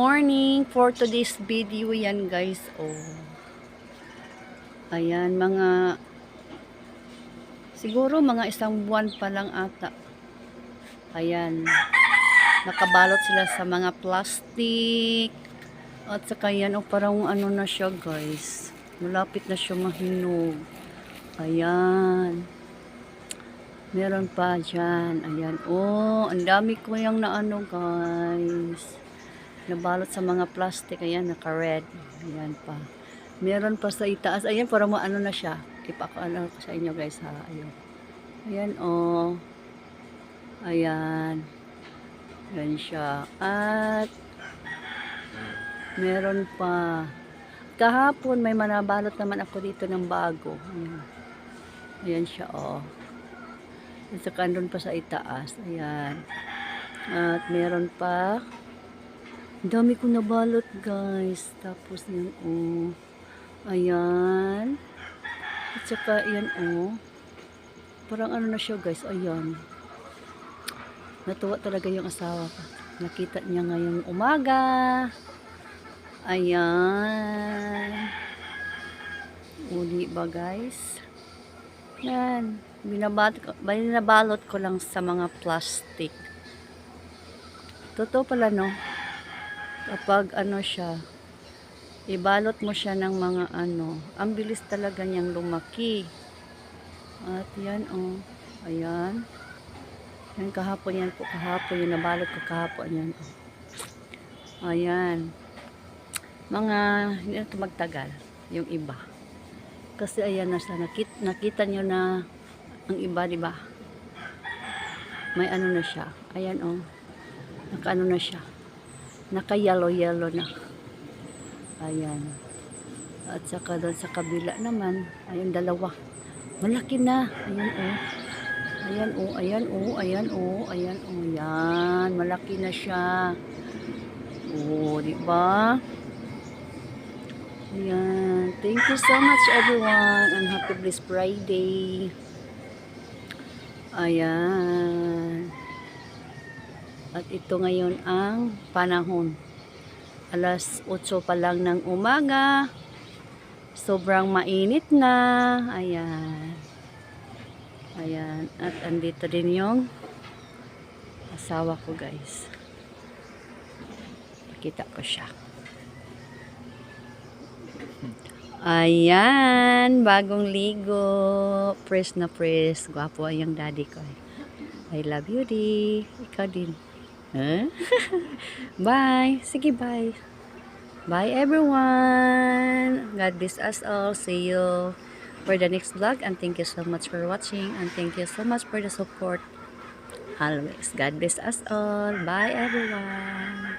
morning for today's video yan guys. Oh. Ayan, mga siguro mga isang buwan pa lang ata. Ayan. Nakabalot sila sa mga plastic. At saka yan, oh, parang ano na siya guys. Malapit na siya mahinog. Ayan. Meron pa dyan. Ayan. Oh, ang dami ko yung naano guys. Nabalot sa mga plastic. Ayan, naka-red. Ayan pa. Meron pa sa itaas. Ayan, parang ano na siya. Ipaka-ano ko sa inyo guys ha. Ayan. Ayan oh. Ayan. Ayan siya. At meron pa. Kahapon may manabalot naman ako dito ng bago. Ayan. Ayan siya oh. At saka pa sa itaas. Ayan. At meron pa. Dami ko nabalot guys. Tapos yan oh. Ayan. At saka yan oh. Parang ano na siya guys. Ayan. Natuwa talaga yung asawa ko. Nakita niya ngayong umaga. Ayan. Uli ba guys? Yan. Binabalot ko, binabalot ko lang sa mga plastic. Totoo pala no. Kapag ano siya, ibalot mo siya ng mga ano, ang bilis talaga niyang lumaki. At yan oh. Ayan. Yan kahapon yan po kahapon. Yung nabalot ko kahapon yan. Oh. Ayan. Mga, hindi na magtagal. Yung iba. Kasi ayan na siya. Nakita, nakita nyo na ang iba, di ba? May ano na siya. Ayan oh. Naka ano na siya. Naka yellow yellow na. Ayan. At saka doon sa kabila naman, ayun dalawa. Malaki na. Ayan oh. Ayan oh, ayan oh, ayan oh, ayan oh, yan. Malaki na siya. Oh, di ba? Ayan. Thank you so much everyone. And happy blessed Friday. Ayan. At ito ngayon ang panahon. Alas 8 pa lang ng umaga. Sobrang mainit na. Ayan. Ayan. At andito din yung asawa ko guys. Pakita ko siya. Ayan. Bagong ligo. Press na press. Gwapo ay yung daddy ko. I love you, di. Ikaw din. Huh? bye. Sige, bye. Bye, everyone. God bless us all. See you for the next vlog. And thank you so much for watching. And thank you so much for the support. Always. God bless us all. Bye, everyone.